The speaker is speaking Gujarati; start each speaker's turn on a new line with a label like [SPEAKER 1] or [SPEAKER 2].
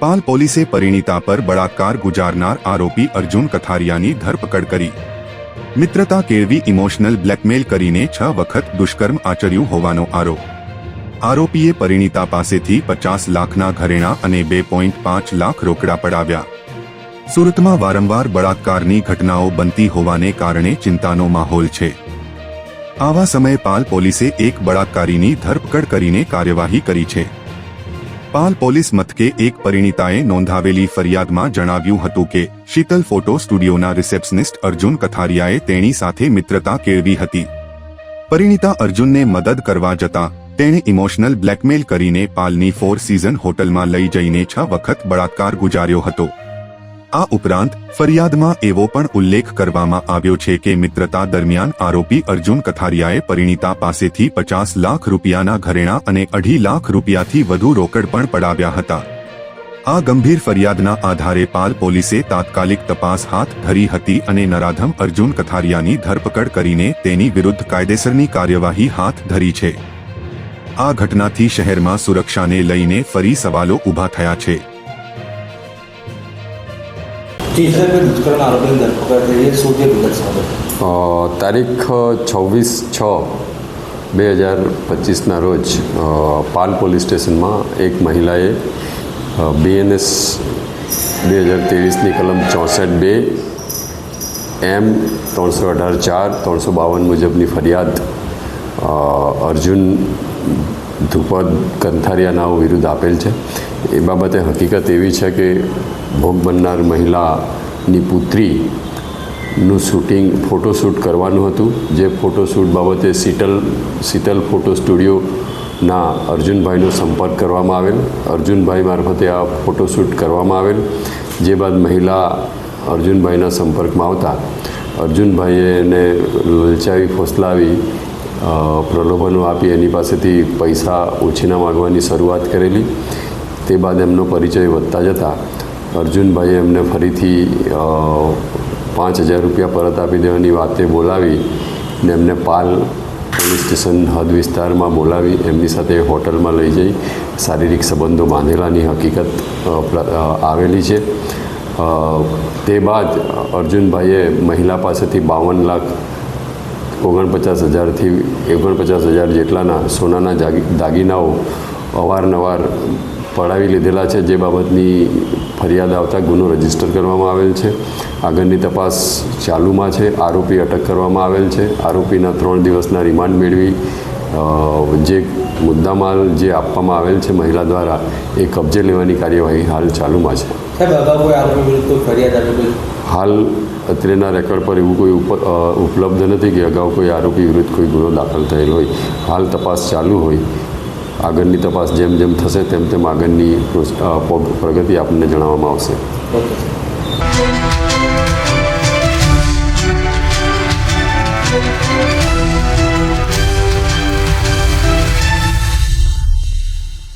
[SPEAKER 1] પાલ પોલીસે પરિણીતા પર બળાત્કાર ગુજારનાર આરોપી અર્જુન કથારિયાની ધરપકડ કરી. મિત્રતા કેળવી ઇમોશનલ બ્લેકમેલ કરીને છ વખત દુષ્કર્મ આચર્યું હોવાનો આરોપ. આરોપીએ પરિણીતા પાસેથી પચાસ લાખના ઘરેણાં અને બે પોઈન્ટ પાંચ લાખ રોકડા પડાવ્યા. સુરતમાં વારંવાર બળાત્કારની ઘટનાઓ બનતી હોવાને કારણે ચિંતાનો માહોલ છે. આવા સમયે પાલ પોલીસે એક બળાત્કારીની ધરપકડ કરીને કાર્યવાહી કરી છે. પાલ પોલીસ મથકે એક પરિણીતાએ નોંધાવેલી ફરિયાદમાં જણાવ્યું હતું કે શીતલ ફોટો સ્ટુડિયોના રિસેપ્શનિસ્ટ અર્જુન કથારિયાએ તેણી સાથે મિત્રતા કેળવી હતી. પરિણીતા અર્જુનને મદદ કરવા જતા તેણે ઇમોશનલ બ્લેકમેલ કરીને પાલની ફોર સીઝન હોટલમાં લઈ જઈને છ વખત બળાત્કાર ગુજાર્યો હતો. આ ઉપરાંત, ફરિયાદમાં એવો પણ ઉલ્લેખ કરવામાં આવ્યો છે કે મિત્રતા દરમિયાન આરોપી અર્જુન કથારિયાએ પરિણીતા પાસેથી પચાસ લાખ રૂપિયાના ઘરેણાં અને અઢી લાખ રૂપિયાથી વધુ રોકડ પણ પડાવ્યા હતા. આ ગંભીર ફરિયાદના આધારે પાલ પોલીસે તાત્કાલિક તપાસ હાથ ધરી હતી અને નરાધમ અર્જુન કથારિયાની ધરપકડ કરીને તેની વિરુદ્ધ કાયદેસરની કાર્યવાહી હાથ ધરી છે. આ ઘટનાથી શહેરમાં સુરક્ષાને લઈને ફરી સવાલો ઊભા થયા છે.
[SPEAKER 2] તારીખ છવ્વીસ છ બે હજાર પચીસના રોજ પાલ પોલીસ સ્ટેશનમાં એક મહિલાએ બીએનએસ બે હજાર ત્રેવીસની કલમ ચોસઠ બે એમ ત્રણસો અઢાર ચાર ત્રણસો બાવન મુજબની ફરિયાદ અર્જુન ધ્રુપદ કંથારિયા નાઓ વિરુદ્ધ આપેલ છે. એ બાબતે હકીકત એવી છે કે ભોગ બનનાર મહિલાની પુત્રીનું શૂટિંગ ફોટોશૂટ કરવાનું હતું. જે ફોટોશૂટ બાબતે શીતલ શીતલ ફોટો સ્ટુડિયોના અર્જુનભાઈનો સંપર્ક કરવામાં આવેલ. અર્જુનભાઈ મારફતે આ ફોટોશૂટ કરવામાં આવેલ. જે બાદ મહિલા અર્જુનભાઈના સંપર્કમાં આવતા. અર્જુનભાઈએ એને લલચાવી, ફોસલાવી પ્રલોભનો આપી એની પાસેથી પૈસા ઓછીના માગવાની શરૂઆત કરેલી. તે બાદ એમનો પરિચય વધતા જતાં અર્જુનભાઈએ એમને ફરીથી પાંચ હજાર રૂપિયા પરત આપી દેવાની વાતે બોલાવી ને એમને પાલ પોલીસ સ્ટેશન હદ વિસ્તારમાં બોલાવી, એમની સાથે હોટલમાં લઈ જઈ. શારીરિક સંબંધો બાંધેલાની હકીકત આવેલી છે. તે બાદ અર્જુનભાઈએ મહિલા પાસેથી બાવન લાખ ઓગણપચાસ હજારથી ઓગણપચાસ હજાર જેટલાના સોનાના દાગીનાઓ અવારનવાર પડાવી લીધેલા છે, જે બાબતની ફરિયાદ આવતા ગુનો રજિસ્ટર કરવામાં આવેલ છે. આગળની તપાસ ચાલુમાં છે. આરોપી અટક કરવામાં આવેલ છે. આરોપીના ત્રણ દિવસના રિમાન્ડ મેળવી જે મુદ્દામાલ જે આપવામાં આવેલ છે મહિલા દ્વારા એ કબજે લેવાની કાર્યવાહી હાલ ચાલુમાં છે. હાલ અત્રેના રેકોર્ડ પર એવું કોઈ ઉપ- ઉપલબ્ધ નથી કે અગાઉ કોઈ આરોપી વિરુદ્ધ કોઈ ગુનો દાખલ થયેલ હોય. હાલ તપાસ ચાલુ હોય. આગળની તપાસ જેમ જેમ થશે તેમ તેમ આગળની પ્રગતિ આપણને જણાવવામાં આવશે.